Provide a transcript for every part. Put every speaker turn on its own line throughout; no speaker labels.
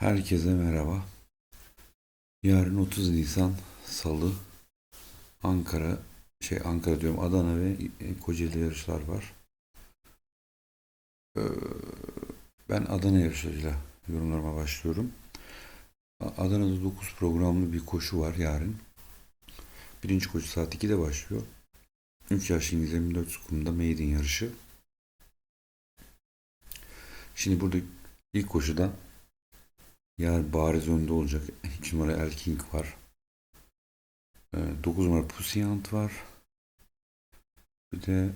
Herkese merhaba. Yarın 30 Nisan Salı Ankara şey Ankara diyorum Adana ve Kocaeli yarışlar var. Ee, Ben Adana yarışlarıyla yorumlarıma başlıyorum. Adana'da 9 programlı bir koşu var yarın. Birinci koşu saat 2'de başlıyor. 3 yaş İngiliz 24 kumda maiden yarışı. Şimdi burada ilk koşuda Yer bariz önde olacak. 2 numara El King var. 9 numara Pussyant var. Bir de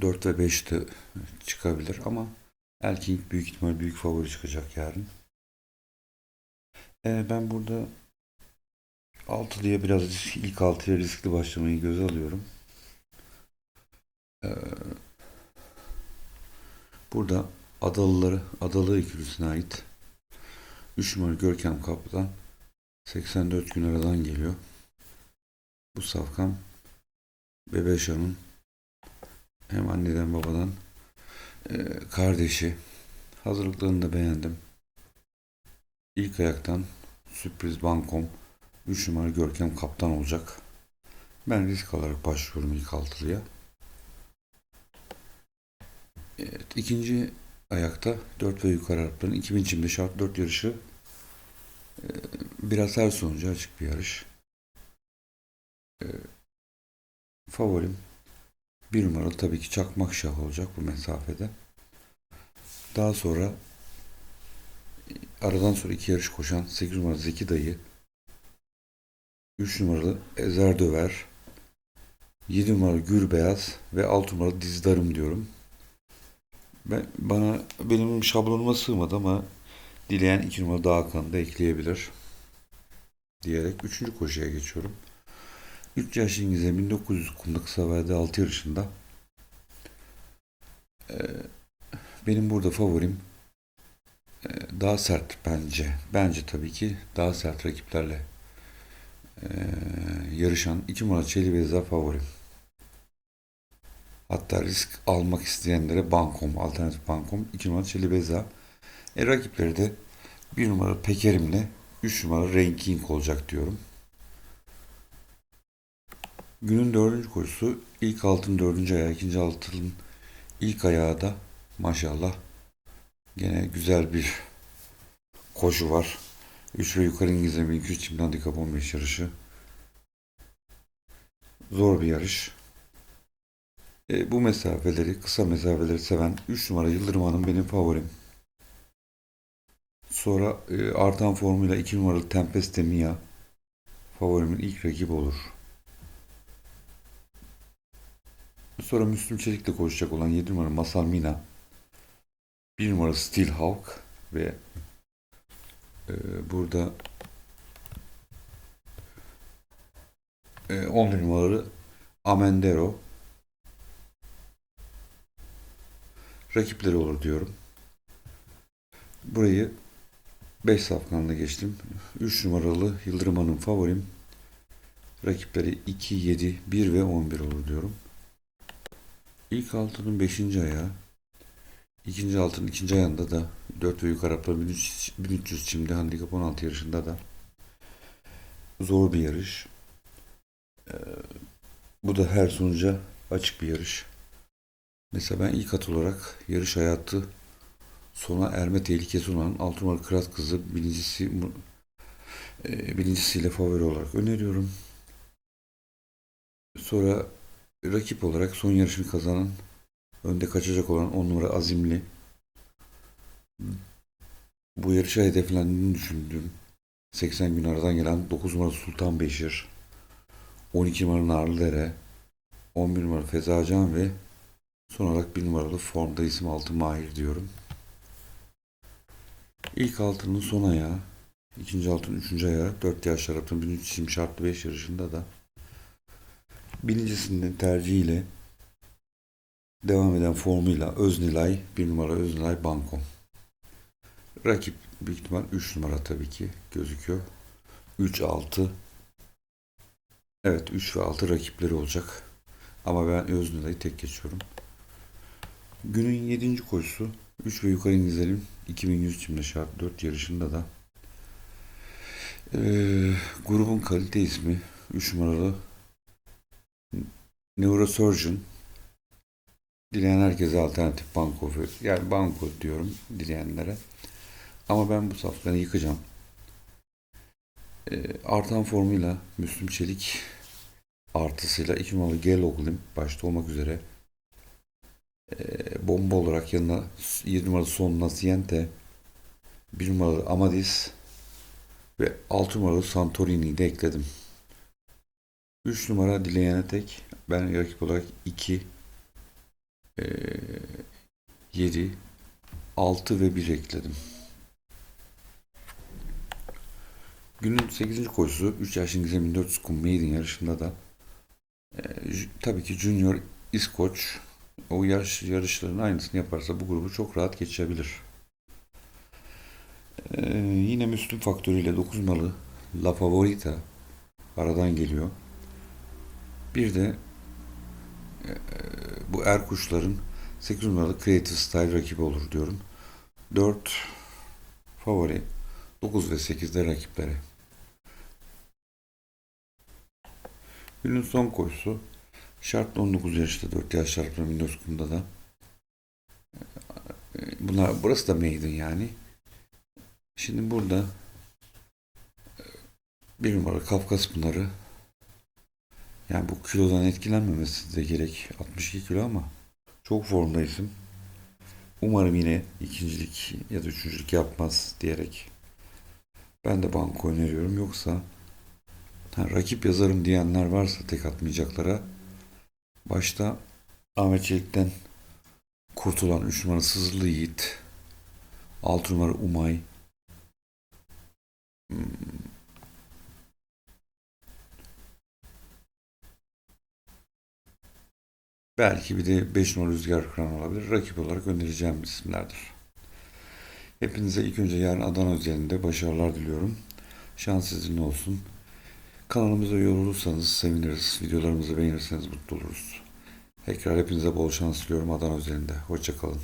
4 ve 5 de çıkabilir ama El King büyük ihtimal büyük favori çıkacak yarın. Ee, ben burada 6 diye biraz risk- ilk 6'ya riskli başlamayı göze alıyorum. Ee, burada Adalıları, Adalı ikilüsüne ait 3 numara Görkem Kaplan 84 gün aradan geliyor. Bu safkan Bebeşan'ın hem anneden babadan e, kardeşi. Hazırlıklarını da beğendim. İlk ayaktan sürpriz bankom 3 numara Görkem Kaptan olacak. Ben risk alarak başlıyorum ilk altılıya. Evet, ikinci ayakta 4 ve yukarı Arapların 2000 çimde şart 4 yarışı Ee, biraz her sonucu açık bir yarış. Ee, Favorim bir numaralı tabii ki Çakmak Şah olacak bu mesafede. Daha sonra aradan sonra iki yarış koşan 8 numaralı Zeki Dayı 3 numaralı Ezer Döver 7 numaralı Gürbeyaz ve 6 numaralı Dizdarım diyorum. Ben, bana benim şablonuma sığmadı ama dileyen 2 numaralı Dağkan'ı da ekleyebilir. Diyerek 3. koşuya geçiyorum. 3 yaş İngiliz'e 1900 kumda kısa vade 6 yarışında. Ee, benim burada favorim e, daha sert bence. Bence tabii ki daha sert rakiplerle e, yarışan 2 numaralı Çeli Beza favorim. Hatta risk almak isteyenlere Bankom, alternatif Bankom 2 numaralı Çeli Beza. E, rakipleri de 1 numara Pekerim'le 3 numara Ranking olacak diyorum. Günün dördüncü koşusu ilk altın dördüncü ayağı, ikinci altının ilk ayağı da maşallah gene güzel bir koşu var. 3 ve yukarı İngilizce 1200 çimden handikap 15 yarışı. Zor bir yarış. E, bu mesafeleri, kısa mesafeleri seven 3 numara Yıldırım Hanım benim favorim. Sonra e, artan formuyla 2 numaralı Tempeste Mia favorimin ilk rakibi olur. Sonra Müslüm Çelik'le koşacak olan 7 numara Masal Mina 1 numara Steel Hawk ve e, burada e, 11 numaralı Amendero rakipleri olur diyorum. Burayı 5 safkanla geçtim. 3 numaralı Yıldırım Hanım favorim. Rakipleri 2, 7, 1 ve 11 olur diyorum. İlk altının 5. ayağı. ikinci altının ikinci ayağında da 4 ve yukarı Araplar 1300, 1300 çimde handikap 16 yarışında da zor bir yarış. Ee, bu da her sonuca açık bir yarış. Mesela ben ilk at olarak yarış hayatı sona erme tehlikesi olan 6 numaralı Kırat Kızı birincisi e, birincisiyle favori olarak öneriyorum. Sonra rakip olarak son yarışını kazanan önde kaçacak olan 10 numara Azimli bu yarışa hedeflendiğini düşündüğüm 80 gün aradan gelen 9 numara Sultan Beşir 12 numara Narlıdere 11 numara Fezacan ve son olarak 1 numaralı formda isim altı Mahir diyorum. İlk altının son ayağı, ikinci altının üçüncü ayağı, 4 yaş Arap'ın 1300 şartlı 5 yarışında da birincisinin tercihiyle devam eden formuyla Öznilay, bir numara Öznilay Banko. Rakip büyük ihtimal 3 numara tabii ki gözüküyor. 3-6 Evet 3 ve 6 rakipleri olacak. Ama ben Öznilay'ı tek geçiyorum. Günün 7. koşusu 3 ve yukarı İngilizlerin 2100 çimde şart 4 yarışında da eee, grubun kalite ismi 3 numaralı Neurosurgeon Dileyen herkese alternatif banko yani banko diyorum dileyenlere. Ama ben bu safkanı yıkacağım. Ee, artan formuyla Müslüm Çelik artısıyla 2 numaralı Geloglim başta olmak üzere ee, bomba olarak yanına 7 numaralı Son Naciente 1 numaralı Amadis ve 6 numaralı Santorini'yi de ekledim. 3 numara Dileyene tek ben rakip olarak 2 7 6 ve 1 ekledim. Günün 8. koşusu 3 yaş İngiliz 1400 kum maiden yarışında da e, tabii ki Junior İskoç o yarış yarışların aynısını yaparsa bu grubu çok rahat geçebilir. E, yine Müslüm faktörüyle 9 numaralı La Favorita aradan geliyor. Bir de e, bu er kuşların 8 numaralı Creative Style rakibi olur diyorum. 4 favori 9 ve 8'de rakipleri. Günün son koşusu şartlı 19 yaşta 4 yaş çarpı 1900 kumda da bunlar burası da maiden yani. Şimdi burada e, bir numaralı Kafkas Pınarı yani bu kilodan etkilenmemesi de gerek 62 kilo ama çok formda isim. Umarım yine ikincilik ya da üçüncülük yapmaz diyerek ben de banko öneriyorum. Yoksa ha, rakip yazarım diyenler varsa tek atmayacaklara başta Ahmet Çelik'ten kurtulan 3 numara Sızlı Yiğit 6 numara Umay hmm, Belki bir de 5 numara Rüzgar Kıran olabilir. Rakip olarak önereceğim isimlerdir. Hepinize ilk önce yarın Adana özelinde başarılar diliyorum. Şans sizinle olsun. Kanalımıza üye olursanız seviniriz. Videolarımızı beğenirseniz mutlu oluruz. Tekrar hepinize bol şans diliyorum Adana özelinde. Hoşçakalın.